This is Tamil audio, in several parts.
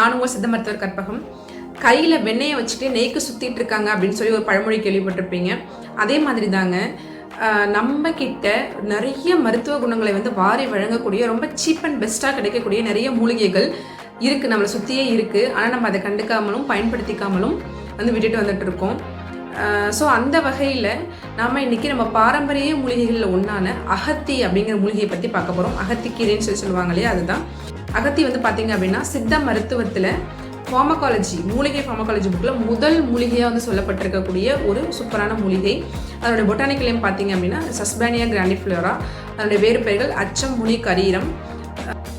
நான் உங்கள் சித்த மருத்துவர் கற்பகம். கையில் வெண்ணெயை வச்சுட்டு நெய்க்கு சுற்றிட்டு இருக்காங்க அப்படின்னு சொல்லி ஒரு பழமொழி கேள்விப்பட்டிருப்பீங்க. அதே மாதிரி தாங்க நம்ம கிட்ட நிறைய மருத்துவ குணங்களை வந்து வாரி வழங்கக்கூடிய ரொம்ப சீப் அண்ட் பெஸ்ட்டாக கிடைக்கக்கூடிய நிறைய மூலிகைகள் இருக்குது நம்மளை சுற்றியே இருக்குது ஆனால் நம்ம அதை கண்டுக்காமலும் பயன்படுத்திக்காமலும் வந்து விட்டுட்டு வந்துட்டு இருக்கோம். ஸோ அந்த வகையில் நாம் இன்னைக்கு நம்ம பாரம்பரிய மூலிகைகளில் ஒன்றான அகத்தி அப்படிங்கிற மூலிகையை பற்றி பார்க்க போகிறோம் அகத்தி கீரைன்னு சொல்லி சொல்லுவாங்க இல்லையா? அதுதான். அகத்தி வந்து பார்த்தீங்க அப்படின்னா சித்த மருத்துவத்தில் ஃபார்மகாலஜி மூலிகை ஃபார்மகாலஜி புக்கில் முதல் மூலிகையாக வந்து சொல்லப்பட்டிருக்கக்கூடிய ஒரு சூப்பரான மூலிகை. அதனுடைய பொட்டானிக்கல் நேம் பார்த்தீங்க அப்படின்னா சஸ்பானியா கிராண்டிஃப்ளோரா அதனுடைய வேறு பெயர்கள் அச்சம் முனி கரீரம்.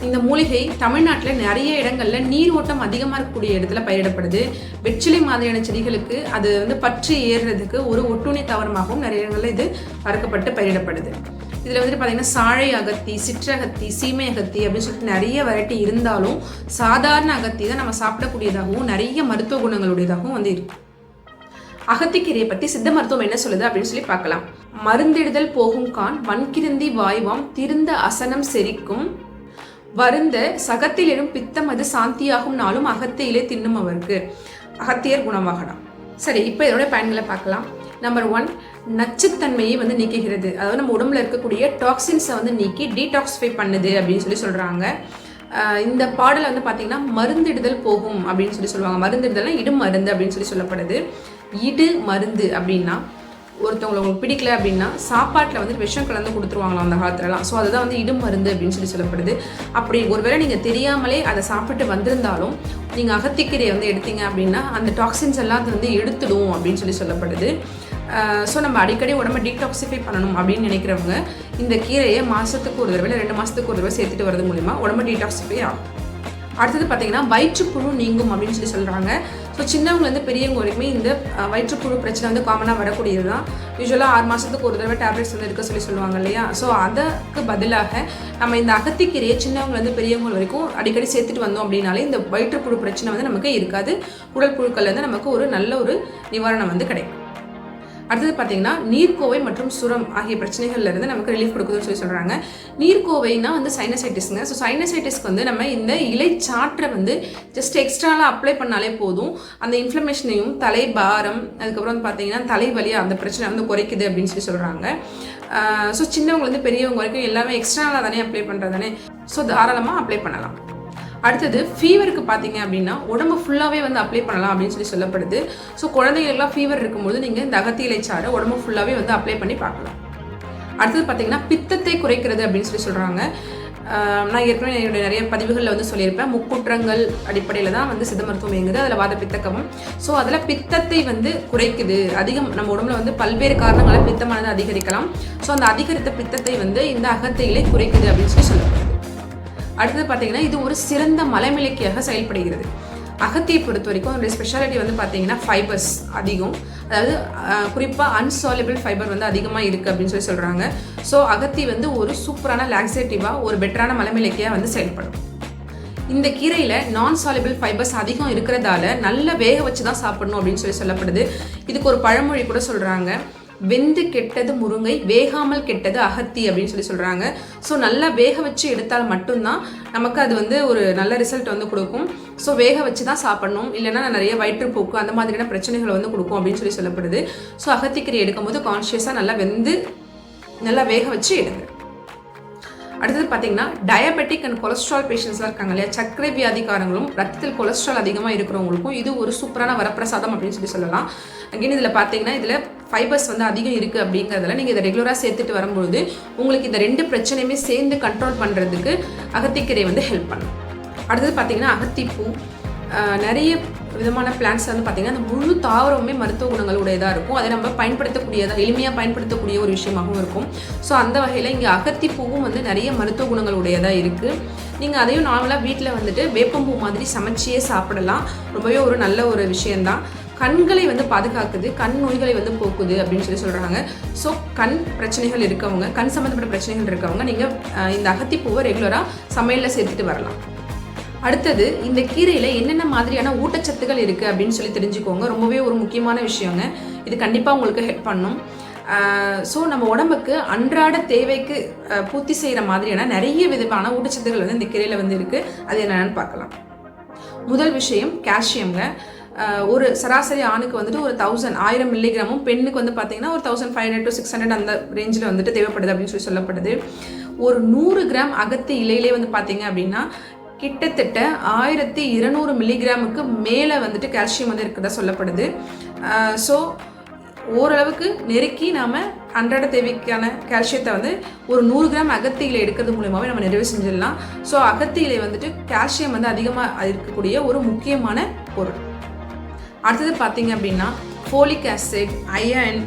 இந்த மூலிகை தமிழ்நாட்டில் நிறைய இடங்களில் நீர் ஓட்டம் அதிகமாக இருக்கக்கூடிய இடத்துல பயிரிடப்படுது. வெற்றிலை மாதிரியான செடிகளுக்கு அது வந்து பற்றி ஏறுறதுக்கு ஒரு ஒட்டுணி தாவரமாகவும் நிறைய இடங்களில் இது அறுக்கப்பட்டு பயிரிடப்படுது. இதில் வந்துட்டு பார்த்தீங்கன்னா சாழை அகத்தி சிற்றகத்தி சீமை அகத்தி அப்படின்னு சொல்லிட்டு நிறைய வெரைட்டி இருந்தாலும் சாதாரண அகத்தி தான் நம்ம சாப்பிடக்கூடியதாகவும் நிறைய மருத்துவ குணங்களுடையதாகவும் வந்து இருக்கும் அகத்திக்கீரையை பற்றி சித்த மருத்துவம் என்ன சொல்லுது அப்படின்னு சொல்லி பார்க்கலாம். மருந்திடுதல் போகும் கான் வன்கிருந்தி வாய்வாம் திருந்த அசனம் செரிக்கும். வருந்த சகத்தில் எழும் பித்தம் அது சாந்தியாகும் நாளும் அகத்தியிலே தின்னும் அவருக்கு. அகத்தியர் குணமாகலாம். சரி இப்போ இதோட பயன்களை பார்க்கலாம். நம்பர் ஒன் நச்சுத்தன்மையை வந்து நீக்குகிறது. அதாவது நம்ம உடம்புல இருக்கக்கூடிய டாக்ஸின்ஸை வந்து நீக்கி டீடாக்ஸிஃபை பண்ணுது அப்படின்னு சொல்லி சொல்கிறாங்க இந்த பாடல் வந்து பார்த்தீங்கன்னா மருந்திடுதல் போகும் அப்படின்னு சொல்லி சொல்லுவாங்க. மருந்திடுதல்னா இடு மருந்து அப்படின்னு சொல்லி சொல்லப்படுது. இடு மருந்து அப்படின்னா ஒருத்தவங்களை உங்களுக்கு பிடிக்கல அப்படின்னா சாப்பாட்டில் வந்து விஷம் கலந்து கொடுத்துருவாங்களாம் அந்த காலத்துலலாம். ஸோ அதுதான் வந்து இடும் மருந்து அப்படின்னு சொல்லி சொல்லப்படுது. அப்படி ஒருவேளை நீங்கள் தெரியாமலே அதை சாப்பிட்டு வந்திருந்தாலும் நீங்கள் அகத்திக்கீரையை வந்து எடுத்தீங்க அப்படின்னா அந்த டாக்ஸின்ஸ் எல்லாம் அது வந்து எடுத்துடும் அப்படின்னு சொல்லி சொல்லப்படுது. ஸோ நம்ம அடிக்கடி உடம்ப டீடாக்சிஃபை பண்ணணும் அப்படின்னு நினைக்கிறவங்க இந்த கீரையை மாதத்துக்கு ஒரு தடவை இல்லை ரெண்டு மாதத்துக்கு ஒரு தடவை சேர்த்துட்டு வரது மூலிமா உடம்பு டீடாக்சிஃபை ஆகும். அடுத்தது பார்த்தீங்கன்னா வயிற்றுப்புழு நீங்கும் அப்படின்னு சொல்லி சொல்கிறாங்க ஸோ சின்னவங்கலேருந்து பெரியவங்க வரைக்குமே இந்த வயிற்றுப்புழு பிரச்சனை வந்து காமனாக வரக்கூடியது தான் யூஸ்வலாக ஆறு மாதத்துக்கு ஒரு தடவை டேப்லெட்ஸ் வந்து எடுக்க சொல்லி சொல்லுவாங்க இல்லையா? ஸோ அதுக்கு பதிலாக நம்ம இந்த அகத்திக்கீரையை சின்னவங்கலேருந்து பெரியவங்க வரைக்கும் அடிக்கடி சேர்த்துட்டு வந்தோம் அப்படின்னாலே இந்த வயிற்றுப்புழு பிரச்சனை வந்து நமக்கு இருக்காது. உடல் புழுக்கள்லேருந்து நமக்கு ஒரு நல்ல ஒரு நிவாரணம் வந்து கிடைக்கும். அடுத்தது பார்த்தீங்கன்னா நீர்க்கோவை மற்றும் சுரம் ஆகிய பிரச்சனைகள்ல இருந்து நமக்கு ரிலீஃப் கொடுக்குதுன்னு சொல்லி சொல்கிறாங்க நீர்க்கோவைனா வந்து சைனசைட்டிஸ்ங்க ஸோ சைனசைட்டிஸ்க்கு வந்து நம்ம இந்த இலை சாற்றை வந்து ஜஸ்ட் எக்ஸ்ட்ராலாம் அப்ளை பண்ணாலே போதும். அந்த இன்ஃப்ளமேஷனையும் தலை பாரம் அதுக்கப்புறம் வந்து பார்த்தீங்கன்னா தலைவலி அந்த பிரச்சனை வந்து குறைக்குது அப்படின்னு சொல்லி சொல்கிறாங்க ஸோ சின்னவங்கலேருந்து பெரியவங்க வரைக்கும் எல்லாமே எக்ஸ்ட்ராலாக தானே அப்ளை பண்ணுறது தானே ஸோ தாராளமாக அப்ளை பண்ணலாம். அடுத்தது ஃபீவருக்கு பார்த்தீங்க அப்படின்னா உடம்பு ஃபுல்லாகவே வந்து அப்ளை பண்ணலாம் அப்படின்னு சொல்லி சொல்லப்படுது. ஸோ குழந்தைகளுக்குலாம் ஃபீவர் இருக்கும்போது நீங்கள் இந்த அகத்தியிலை சாறு உடம்பு ஃபுல்லாகவே வந்து அப்ளை பண்ணி பார்க்கலாம். அடுத்தது பார்த்தீங்கன்னா பித்தத்தை குறைக்கிறது அப்படின்னு சொல்லி சொல்கிறாங்க நான் ஏற்கனவே என்னுடைய நிறைய பதிவுகளில் வந்து சொல்லியிருப்பேன். முக்குற்றங்கள் அடிப்படையில் தான் வந்து சித்த மருத்துவம் இயங்குது. அதில் வாத பித்தக்கமும். ஸோ அதில் பித்தத்தை வந்து குறைக்குது. அதிகம் நம்ம உடம்புல வந்து பல்வேறு காரணங்களால் பித்தமானது அதிகரிக்கலாம். ஸோ அந்த அதிகரித்த பித்தத்தை வந்து இந்த அகத்தையிலே குறைக்குது அப்படின்னு சொல்லி சொல்லப்படுது. அடுத்தது பார்த்தீங்கன்னா இது ஒரு சிறந்த மலைமிளக்கியாக செயல்படுகிறது. அகத்தியை பொறுத்த வரைக்கும் அதனுடைய ஸ்பெஷாலிட்டி வந்து பார்த்தீங்கன்னா ஃபைபர்ஸ் அதிகம். அதாவது குறிப்பாக அன்சாலிபிள் ஃபைபர் வந்து அதிகமாக இருக்குது அப்படின்னு சொல்லி சொல்கிறாங்க ஸோ அகத்தி வந்து ஒரு சூப்பரான லாக்ஸேட்டிவாக ஒரு பெட்டரான மலைமிளக்கியாக வந்து செயல்படும். இந்த கீரையில் நான் சாலிபிள் ஃபைபர்ஸ் அதிகம் இருக்கிறதால நல்ல வேக வச்சு தான் சாப்பிடணும் அப்படின்னு சொல்லி சொல்லப்படுது. இதுக்கு ஒரு பழமொழி கூட சொல்கிறாங்க வெந்து கெட்டது முருங்கை வேகாமல் கெட்டது அகத்தி அப்படின்னு சொல்லி சொல்கிறாங்க ஸோ நல்லா வேக வச்சு எடுத்தால் மட்டும்தான் நமக்கு அது வந்து ஒரு நல்ல ரிசல்ட் வந்து கொடுக்கும். ஸோ வேக வச்சு தான் சாப்பிடணும். இல்லைன்னா நிறைய வயிற்றுப்போக்கு அந்த மாதிரியான பிரச்சனைகளை வந்து கொடுக்கும் அப்படின்னு சொல்லி சொல்லப்படுது. ஸோ அகத்திக்கறி எடுக்கும்போது கான்ஷியஸாக நல்லா வெந்து நல்லா வேக வச்சு எடுங்க. அடுத்தது பார்த்தீங்கன்னா டயபெட்டிக் அண்ட் கொலஸ்ட்ரால் பேஷண்ட்ஸ்லாம் இருக்காங்க இல்லையா? சர்க்கரை வியாதிக்காரங்களும் ரத்தத்தில் கொலஸ்ட்ரால் அதிகமாக இருக்கிறவங்களுக்கும் இது ஒரு சூப்பரான வரப்பிரசாதம் அப்படின்னு சொல்லி சொல்லலாம். அகைன் இதில் பார்த்தீங்கன்னா இதில் ஃபைபர்ஸ் வந்து அதிகம் இருக்குது அப்படிங்கிறதுல நீங்கள் இதை ரெகுலராக சேர்த்துட்டு வரும்பொழுது உங்களுக்கு இந்த ரெண்டு பிரச்சனையுமே சேர்ந்து கண்ட்ரோல் பண்ணுறதுக்கு அகத்திக்கீரை வந்து ஹெல்ப் பண்ணும். அடுத்தது பார்த்தீங்கன்னா அகத்திப்பூ நிறைய விதமான பிளான்ஸ் வந்து பார்த்திங்கன்னா அந்த முழு தாவரமுமே மருத்துவ குணங்கள் உடையதாக இருக்கும். அதை நம்ம பயன்படுத்தக்கூடியதாக எளிமையாக பயன்படுத்தக்கூடிய ஒரு விஷயமாகவும் இருக்கும். ஸோ அந்த வகையில் இங்கே அகத்திப்பூவும் வந்து நிறைய மருத்துவ குணங்கள் உடையதாக இருக்குது நீங்கள் அதையும் நார்மலாக வீட்டில் வந்துட்டு வேப்பம்பூ மாதிரி சமைச்சியே சாப்பிடலாம். ரொம்பவே ஒரு நல்ல ஒரு விஷயந்தான் கண்களை வந்து பாதுகாக்குது கண் நோய்களை வந்து போக்குது அப்படின்னு சொல்லி சொல்கிறாங்க ஸோ கண் பிரச்சனைகள் இருக்கவங்க கண் சம்மந்தப்பட்ட பிரச்சனைகள் இருக்கவங்க நீங்கள் இந்த அகத்திப்பூவை ரெகுலராக சமையலில் சேர்த்துட்டு வரலாம். அடுத்தது இந்த கீரையில் என்னென்ன மாதிரியான ஊட்டச்சத்துகள் இருக்குது அப்படின்னு சொல்லி தெரிஞ்சுக்கோங்க. ரொம்பவே ஒரு முக்கியமான விஷயங்க. இது கண்டிப்பாக உங்களுக்கு ஹெல்ப் பண்ணும். ஸோ நம்ம உடம்புக்கு அன்றாட தேவைக்கு பூர்த்தி செய்கிற மாதிரியான நிறைய விதமான ஊட்டச்சத்துகள் வந்து இந்த கீரையில் வந்து இருக்குது அது என்னென்னு பார்க்கலாம். முதல் விஷயம் கால்சியம்ங்க ஒரு சராசரி ஆணுக்கு வந்துட்டு ஒரு தௌசண்ட் ஆயிரம் மில்லிகிராமும் பெண்ணுக்கு வந்து பார்த்தீங்கன்னா ஒரு thousand five hundred to six hundred அந்த ரேஞ்சில் வந்துட்டு தேவைப்படுது அப்படின்னு சொல்லி சொல்லப்படுது. ஒரு நூறு கிராம் அகத்து இலையிலே வந்து பார்த்தீங்க அப்படின்னா கிட்டத்தட்ட ஆயிரத்தி இருநூறு மில்லிகிராமுக்கு மேலே வந்துட்டு கால்சியம் வந்து இருக்கிறதா சொல்லப்படுது. ஸோ ஓரளவுக்கு நெருக்கி நாம் அன்றாட தேவைக்கான கால்சியத்தை வந்து ஒரு நூறு கிராம் அகத்தியில் எடுக்கிறது மூலியமாகவே நம்ம நிறைவு செஞ்சிடலாம். ஸோ அகத்தி வந்துட்டு கால்சியம் வந்து அதிகமாக இருக்கக்கூடிய ஒரு முக்கியமான பொருள். அடுத்தது பார்த்தீங்க அப்படின்னா folic acid iron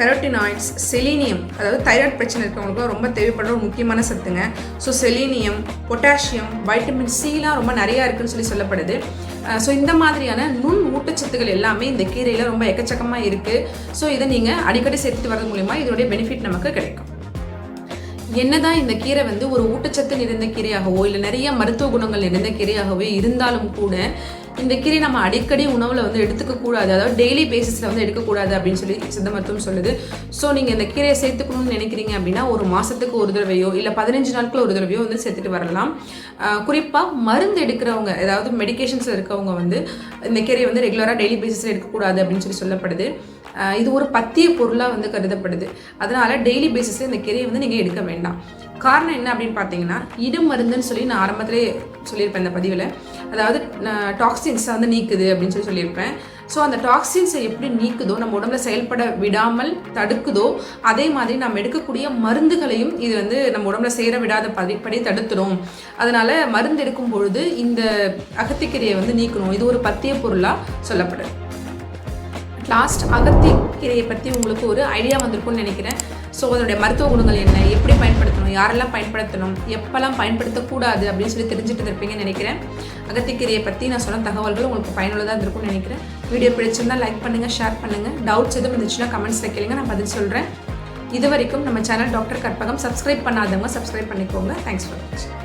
carotenoids selenium அதாவது தைராய்டு பிரச்சனை இருக்கிறவங்களுக்கு ரொம்ப தேவைப்படுற ஒரு முக்கியமான சத்துங்க. ஸோ செலீனியம் பொட்டாசியம் வைட்டமின் சிலாம் ரொம்ப நிறையா இருக்குன்னு சொல்லி சொல்லப்படுது. ஸோ இந்த மாதிரியான நுண் ஊட்டச்சத்துக்கள் எல்லாமே இந்த கீரையில் ரொம்ப எக்கச்சக்கமாக இருக்குது ஸோ இதை நீங்கள் அடிக்கடி சேர்த்து வரது மூலிமா இதனுடைய பெனிஃபிட் நமக்கு கிடைக்கும். என்னதான் இந்த கீரை வந்து ஒரு ஊட்டச்சத்து நிறைந்த கீரையாகவோ இல்லை நிறைய மருத்துவ குணங்கள் நிறைந்த கீரையாகவே இருந்தாலும் கூட இந்த கீரை நம்ம அடிக்கடி உணவில் வந்து எடுத்துக்க கூடாது. அதாவது டெய்லி பேசிஸில் வந்து எடுக்கக்கூடாது அப்படின்னு சொல்லி சித்த மருத்துவம் சொல்லுது. ஸோ நீங்கள் இந்த கீரையை சேர்த்துக்கணும்னு நினைக்கிறீங்க அப்படின்னா ஒரு மாதத்துக்கு ஒரு தடவையோ இல்லை பதினஞ்சு நாட்கள் ஒரு தடவையோ வந்து சேர்த்துட்டு வரலாம். குறிப்பாக மருந்து எடுக்கிறவங்க ஏதாவது மெடிகேஷன்ஸில் இருக்கவங்க வந்து இந்த கீரையை வந்து ரெகுலராக டெய்லி பேசிஸில் எடுக்கக்கூடாது அப்படின்னு சொல்லி சொல்லப்படுது. இது ஒரு பத்திய பொருளாக வந்து கருதப்படுது. அதனால டெய்லி பேசிஸில் இந்த கீரையை வந்து நீங்கள் எடுக்க வேண்டாம். காரணம் என்ன அப்படின்னு பார்த்தீங்கன்னா இடம் மருந்துன்னு சொல்லி நான் ஆரம்பத்திலே சொல்லியிருப்பேன் இந்த பதிவில். அதாவது டாக்ஸின்ஸை வந்து நீக்குது அப்படின்னு சொல்லி சொல்லியிருப்பேன். ஸோ அந்த டாக்ஸின்ஸை எப்படி நீக்குதோ நம்ம உடம்புல செயல்பட விடாமல் தடுக்குதோ அதே மாதிரி நம்ம எடுக்கக்கூடிய மருந்துகளையும் இது வந்து நம்ம உடம்புல சேர விடாத படிப்படி தடுத்துடும் அதனால் மருந்து எடுக்கும் பொழுது இந்த அகத்திக்கீரையை வந்து நீக்கணும். இது ஒரு பத்திய பொருளாக சொல்லப்படுது. லாஸ்ட் அகத்தி கீரையை பற்றி உங்களுக்கு ஒரு ஐடியா வந்திருக்கும்னு நினைக்கிறேன். ஸோ அதனுடைய மருத்துவ குணங்கள் என்ன? எப்படி பயன்படுத்தணும்? யாரெல்லாம் பயன்படுத்தணும்? எப்போல்லாம் பயன்படுத்தக்கூடாது? அப்படின்னு சொல்லி தெரிஞ்சுட்டு இருப்பீங்கன்னு நினைக்கிறேன். அகத்திக்கீரையை பற்றி நான் சொன்ன தகவல்கள் உங்களுக்கு பயனுள்ளதாக இருந்திருக்கும்னு நினைக்கிறேன். வீடியோ பிடிச்சிருந்தால் லைக் பண்ணுங்கள் ஷேர் பண்ணுங்கள் டவுட்ஸ் எதுவும் இருந்துச்சுன்னா கமெண்ட்ஸில் கேளுங்க. நான் பதில் சொல்கிறேன் இது வரைக்கும் நம்ம சேனல் டாக்டர் கற்பகம். சப்ஸ்கிரைப் பண்ணாதவங்க சப்ஸ்கிரைப் பண்ணிக்கோங்க. தேங்க்ஸ் ஃபார் வாட்சிங்